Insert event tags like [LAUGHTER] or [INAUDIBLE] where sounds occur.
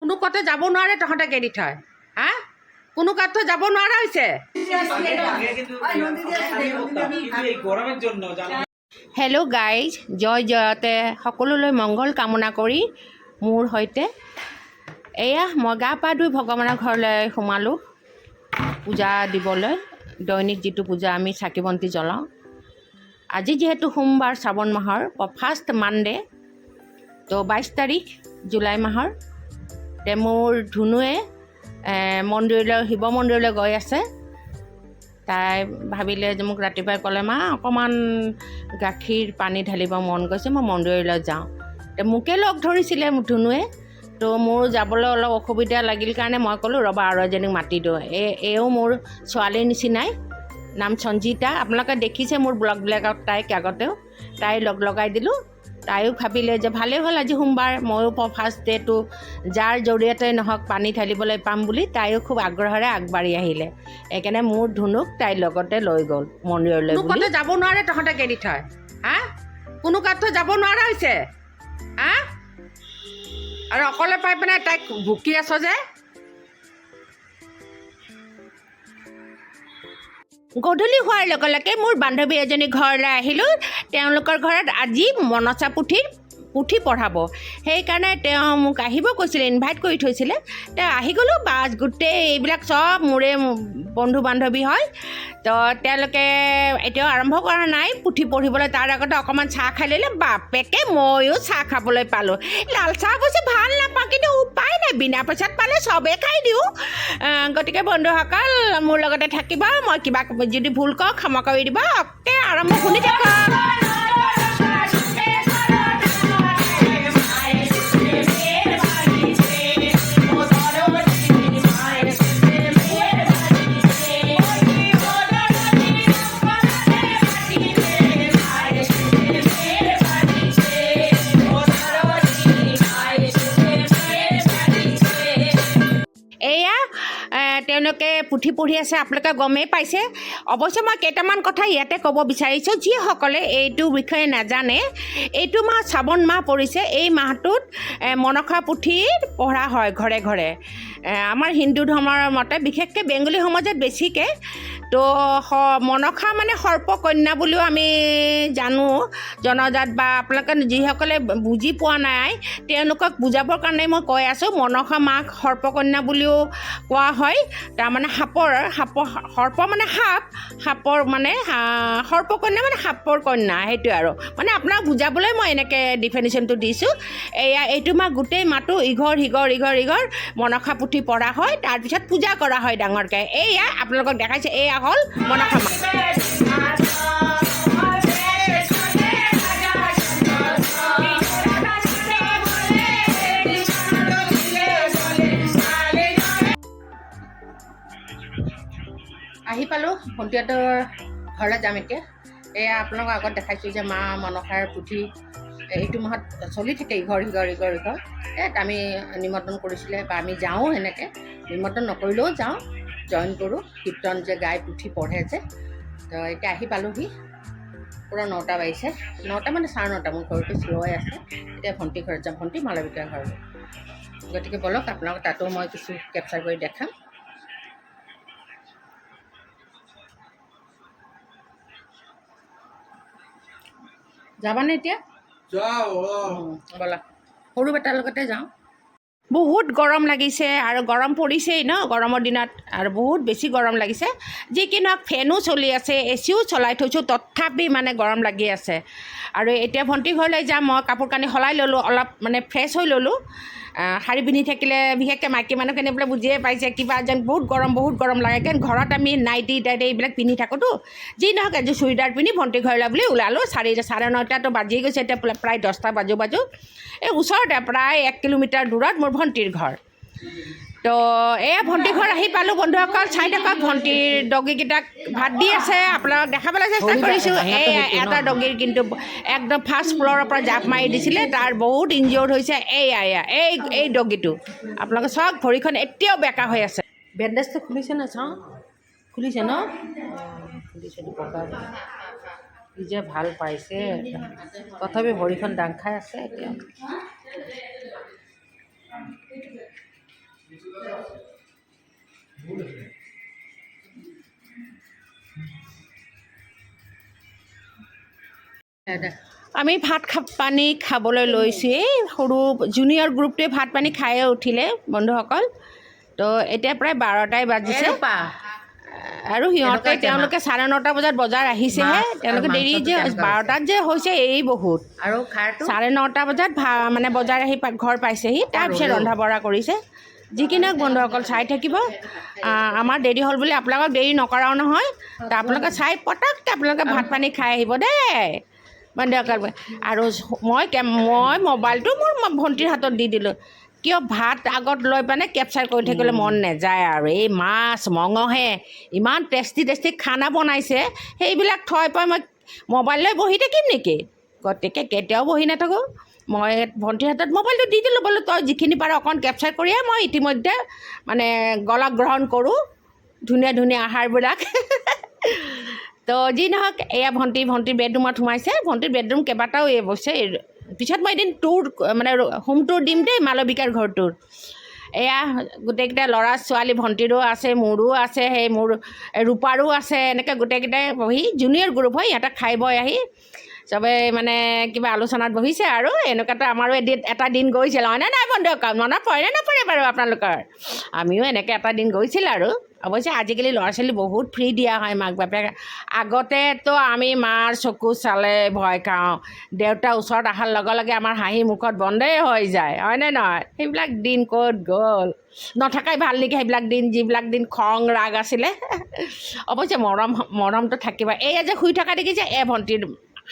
কোনো কতে যাব নোৱাৰে তহঁতে কেৰি থয় হা? কোনো কাঠো যাব নোৱাৰা হৈছে। হেল্ল' গাইজ জয় জয়তে সকলোলৈ মংগল কামনা কৰি মোৰ সৈতে। এয়া মই গা পা ধুই ভগৱানৰ ঘৰলৈ সোমালোঁ। পূজা দিবলৈ, দৈনিক যিটো পূজা আমি চাকি বন্তি জ্বলাওঁ। আজি যিহেতু সোমবাৰ শ্ৰাৱণ মাহৰ ফাৰ্ষ্ট মানডে' তো বাইছ তাৰিখ জুলাই মাহৰ তে মোৰ ধুনুৱে মন্দিৰলৈ শিৱ মন্দিৰলৈ গৈ আছে। তাই ভাবিলে যে মোক ৰাতিপুৱাই ক'লে মা অকণমান গাখীৰ পানী ঢালিব মন গৈছে মই মন্দিৰলৈ যাওঁ। তে মোকে লগ ধৰিছিলে ধুনুৱে। তো মোৰ যাবলৈ অলপ অসুবিধা লাগিল কাৰণে মই ক'লোঁ ৰ'বা আৰু এজনীক মাতি দিওঁ। এই এও মোৰ ছোৱালীৰ নিচিনাই। নাম সঞ্জিতা। আপোনালোকে দেখিছে মোৰ ব্লগবিলাকত তাইক আগতেও। তাই লগ লগাই দিলোঁ। তাইও ভাবিলে যে ভালেই হ'ল আজি সোমবাৰ, ময়ো ফাৰ্ষ্ট ডে'টো যাৰ জৰিয়তে নহওক পানী ঢালিবলৈ পাম বুলি তাইও খুব আগ্ৰহেৰে আগবাঢ়ি আহিলে। সেইকাৰণে মোৰ ধুনুক তাইৰ লগতে লৈ গ'ল, মন্দিৰলৈ বুলি। যাব নোৱাৰে তহঁতে কেৰি থয়? হা? কোনো কাঠো যাব নোৱাৰা হৈছে? হা? আৰু অকলে পাই পিনে তাইক ভুকি আছ যে? গধূলি হোৱাৰ লগে লগে মোৰ বান্ধৱী এজনী ঘৰলৈ আহিলোঁ। তেওঁলোকৰ ঘৰত আজি মনসা পুথিৰ পুথি পঢ়াব। সেইকাৰণে তেওঁ মোক আহিব কৈছিলে ইনভাইট কৰি থৈছিলে। তেওঁ আহি গ'লোঁ, বাছ গোটেই এইবিলাক চব মোৰে বন্ধু বান্ধৱী হয়। তো তেওঁলোকে এতিয়াও আৰম্ভ কৰা নাই, পুথি পঢ়িবলৈ তাৰ আগতে অকণমান চাহ খাই ল'লে, বাপেকে ময়ো চাহ খাবলৈ পালোঁ। লাল চাহ অৱশ্যে ভালো নাপাওঁ, কিন্তু উপায় নাই, বিনা পইচাত পালে চবেই খাই দিওঁ। গতিকে বন্ধুসকল, মোৰ লগতে থাকিবা, মই কিবা যদি ভুল কওঁ, ক্ষমা কৰি দিবা, অকে, আৰম্ভ শুনি থাকক। তেওঁলোকে পুথি পঢ়ি আছে, আপোনালোকে গমেই পাইছে। অৱশ্যে মই কেইটামান কথা ইয়াতে ক'ব বিচাৰিছোঁ। যিসকলে এইটো বিষয়ে নাজানে, এইটো মাহ শ্ৰাৱণ মাহ পৰিছে। এই মাহটোত মনসা পুথি পঢ়া হয় ঘৰে ঘৰে। আমাৰ হিন্দু ধৰ্মৰ মতে, বিশেষকৈ বেংগলী সমাজত বেছিকৈ। তো মনসা মানে সৰ্পকন্যা বুলিও আমি জানো। জনজাত বা আপোনালোকে যিসকলে বুজি পোৱা নাই, তেওঁলোকক বুজাবৰ কাৰণে মই কৈ আছোঁ। মনসা মাক সৰ্পকন্যা বুলিও কোৱা হয় তাৰমানে সাপৰ সাপ সৰ্প মানে সাপ সাপৰ মানে সৰ্পকন্যা মানে সাপৰ কন্যা সেইটোৱে আৰু। মানে আপোনাক বুজাবলৈ মই এনেকৈ ডিফিনিশ্যনটো দিছোঁ। এয়া এইটো মাহ গোটেই মাহটো ইঘৰ সিঘৰ ইঘৰ ইঘৰ মনসা পুথি পঢ়া হয় তাৰপিছত পূজা কৰা হয় ডাঙৰকৈ। এয়া আপোনালোকক দেখাইছে এয়া হ'ল মনসা মাহ। পালোঁ ঘৰলৈ যাম এতিয়া এয়া আপোনালোকৰ আগত দেখাইছোঁ যে মা মনসাৰ পুথি এইটো মাহত চলি থাকে ইঘৰ সিঘৰ, ইঘৰ ইঘৰ। এই আমি নিমন্ত্ৰণ কৰিছিলে বা আমি যাওঁ সেনেকৈ। নিমন্ত্ৰণ নকৰিলেও যাওঁ, জইন কৰোঁ। কীৰ্তন যে গাই পুথি পঢ়ে যে। তো, এতিয়া আহি পালোহি। পূৰা নটা বাজিছে। নটা মানে চাৰে নটা, মোৰ ঘৰটো চিঞৰাই আছে। এতিয়া ভণ্টি ঘৰত যাম, ভণ্টি মালবিকাৰ ঘৰলৈ। গতিকে ব'লক আপোনালোক তাতো মই কিছু কেপচাৰ কৰি দেখাম। যাবানে এতিয়া? ব'লা। সৰু বেটাৰ লগতে যাওঁ। বহুত গৰম লাগিছে আৰু গৰম পৰিছেই ন গৰমৰ দিনত। আৰু বহুত বেছি গৰম লাগিছে। যি কি নহওক ফেনো চলি আছে এ চিও চলাই থৈছোঁ তথাপি মানে গৰম লাগি আছে। আৰু এতিয়া ভণ্টি ঘৰলৈ যাম মই কাপোৰ কানি সলাই ল'লোঁ অলপ মানে ফ্ৰেছ হৈ ল'লোঁ। শাৰী পিন্ধি থাকিলে বিশেষকৈ মাইকী মানুহখিনি বোলে বুজিয়ে পাইছে, কিবা যেন বহুত গৰম বহুত গৰম লাগে। কাৰণ ঘৰত আমি নাইটি, টাইটি এইবিলাক পিন্ধি থাকোঁতো। যি নহওক এযোৰ চুৰিদাৰ পিন্ধি ভণ্টি ঘৰলৈ বুলি ওলালোঁ। চাৰি, চাৰে নটাতো বাজি গৈছে, এতিয়া প্ৰায়- দহটা বাজো বাজো। এই ওচৰতে, প্ৰায় এক কিলোমিটাৰ দূৰত মোৰ ভণ্টিৰ ঘৰ। তো এয়া ভণ্টি ঘৰ আহি পালোঁ বন্ধুসকল চাই থাকক ভণ্টিৰ ডগীকেইটাক ভাত দি আছে আপোনালোক দেখাবলৈ চেষ্টা কৰিছোঁ। এই এটা ডগীৰ কিন্তু একদম ফাৰ্ষ্ট ফ্ল'ৰৰ পৰা জাপ মাৰি দিছিলে তাৰ বহুত ইনজিয়ৰ্ড হৈছে। এয়া এয়া এই এই ডগীটো। আপোনালোকে চাওক ভৰিখন এতিয়াও বেকা হৈ আছে। বেণ্ডেজটো খুলিছে ন চাওঁ? খুলিছে ন? খুলিছে কি যে ভালো পাইছে। তথাপি ভৰিখন দাং খাই আছে এতিয়া। আমি ভাত খা পানী খাবলৈ লৈছোঁ এই সৰু জুনিয়ৰ গ্ৰুপটোৱে ভাত পানী খায়ে উঠিলে বন্ধুসকল। তো এতিয়া প্ৰায় বাৰটাই বাজিছে। আৰু সিহঁতে তেওঁলোকে চাৰে নটা বজাত বজাৰ আহিছেহে। তেওঁলোকে দেৰি যে বাৰটাত যে হৈছে এই বহুত। আৰু চাৰে নটা বজাত মানে বজাৰ আহি ঘৰ পাইছেহি। তাৰপিছত ৰন্ধা বঢ়া কৰিছে। যিকি নহওক বন্ধুসকল চাই থাকিব। আমাৰ দেৰি হ'ল বুলি আপোনালোকক দেৰি নকৰাও নহয়। তো, আপোনালোকে চাই পটককৈ আপোনালোকে ভাত পানী খাই আহিব দেই। বন্ধুসকল আৰু মই মই মোবাইলটো মোৰ ভণ্টিৰ হাতত দি দিলোঁ। কিয় ভাত আগত লৈ পেলাই কেপচাৰ কৰি থাকিবলৈ মন নাযায় আৰু। এই মাছ মঙহে ইমান টেষ্টি টেষ্টি খানা বনাইছে। সেইবিলাক থৈ পাই মই মোবাইল লৈ বহি থাকিম নেকি? গতিকে কেতিয়াও বহি নাথাকোঁ। মই ভণ্টিৰ হাতত মোবাইলটো দি দিলোঁ বোলো তই যিখিনি পাৰ অকণ কেপচাৰ কৰিয়ে মই ইতিমধ্যে মানে গলক গ্ৰহণ কৰোঁ। ধুনীয়া ধুনীয়া আহাৰবিলাক। [LAUGHS] তো যি নহওক এয়া ভণ্টি ভণ্টিৰ বেডৰুমত সোমাইছে। ভণ্টিৰ বেডৰুম কেইবাটাও এই অৱশ্যে। পিছত মই এদিন টুৰ মানে হোম টুৰ দিম দেই মালবিকাৰ ঘৰটোৰ এয়া গোটেইকেইটা ল'ৰা ছোৱালী ভণ্টিৰো আছে মোৰো আছে সেই মোৰ ৰূপাৰো আছে এনেকৈ গোটেইকেইটাই বহি জুনিয়ৰ গ্ৰুপ হয় ইহঁতক খাই বৈ আহি চবে মানে কিবা আলোচনাত বহিছে আৰু এনেকুৱাতো আমাৰো এদিন, এটা দিন গৈছিল। হয়নে নাই বন্ধুসকল মনত পৰে নপৰে বাৰু আপোনালোকৰ? আমিও এনেকৈ এটা দিন গৈছিল আৰু। অৱশ্যে আজিকালি ল'ৰা ছোৱালী বহুত ফ্ৰী দিয়া হয় মাক বাপেক আগতেতো আমি মাৰ চকু চালে ভয় খাওঁ। দেউতা ওচৰত অহাৰ লগে লগে আমাৰ হাঁহি মুখত বন্ধই হৈ যায়। হয়নে নহয়? সেইবিলাক দিন ক'ত গ'ল? নথকাই ভালো নেকি সেইবিলাক দিন? যিবিলাক দিন খং, ৰাগ আছিলে? অৱশ্যে মৰম, মৰমটো থাকিব। এয়া যে শুই থকা দেখিছে, এ ভণ্টিৰ